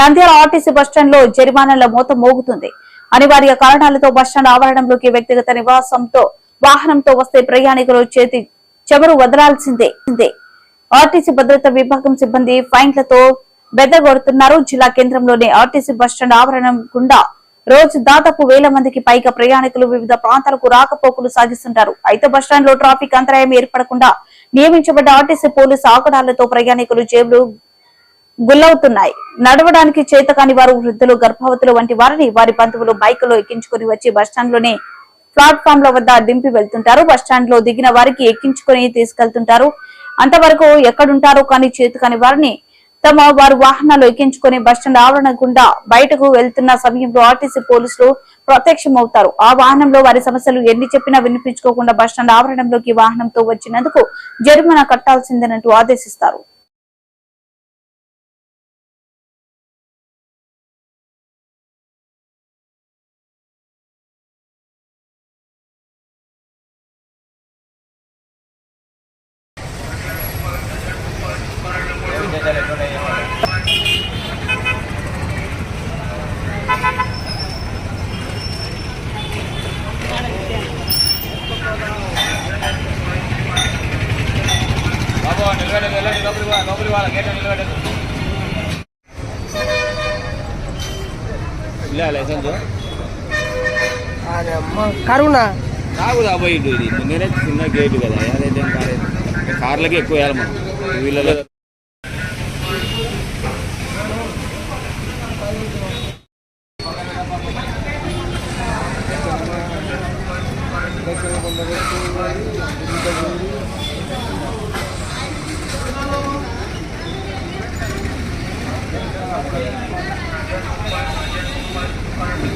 Nandyal RTC బస్టాండ్లో జరిమానాల మూత మోగుతుంది. అనివార్య కారణాలతో బస్టాండ్ ఆవరణంలోకి వ్యక్తిగత నివాసంతో వాహనంతో వస్తే ప్రయాణికులు చేతి చెమరు వదలాల్సిందే. ఆర్టీసీ భద్రతా విభాగం సిబ్బంది ఫైన్లతో బెదగొడుతున్నారు. జిల్లా కేంద్రంలోని ఆర్టీసీ బస్టాండ్ ఆవరణం గుండా రోజు దాదాపు వేల మందికి పైగా ప్రయాణికులు వివిధ ప్రాంతాలకు రాకపోకలు సాగిస్తుంటారు అయితే బస్టాండ్లో ట్రాఫిక్ అంతరాయం ఏర్పడకుండా నియమించబడ్డ ఆర్టీసీ పోలీసు ఆకడాలతో ప్రయాణికులు జేబులు గుల్లవుతున్నాయి. నడవడానికి చేతకాని వారు వృద్ధులు గర్భవతులు వంటి వారిని వారి బంధువులు బైకులో ఎక్కించుకుని వచ్చి బస్టాండ్లోనే ప్లాట్ఫామ్ ల వద్ద దింపి వెళ్తుంటారు. బస్టాండ్లో దిగిన వారికి ఎక్కించుకుని తీసుకెళ్తుంటారు. అంతవరకు ఎక్కడుంటారో కానీ చేతకాని వారిని తమ వారు వాహనాలు ఎక్కించుకుని బస్టాండ్ ఆవరణ గుండా బయటకు వెళ్తున్న సమయంలో ఆర్టీసీ పోలీసులు ప్రత్యక్షమవుతారు. ఆ వాహనంలో వారి సమస్యలు ఎన్ని చెప్పినా వినిపించుకోకుండా బస్టాండ్ ఆవరణంలోకి వాహనంతో వచ్చినందుకు జరిమానా కట్టాల్సిందేనంటూ ఆదేశిస్తారు. నిలబెట్టండి గేట్ లైసెన్స్ ఇది. ముందునే చిన్న గేటు కదా. ఏదైతే కాలేదు. కార్లకి ఎక్కువ వేయాలి మనం. Two requirement.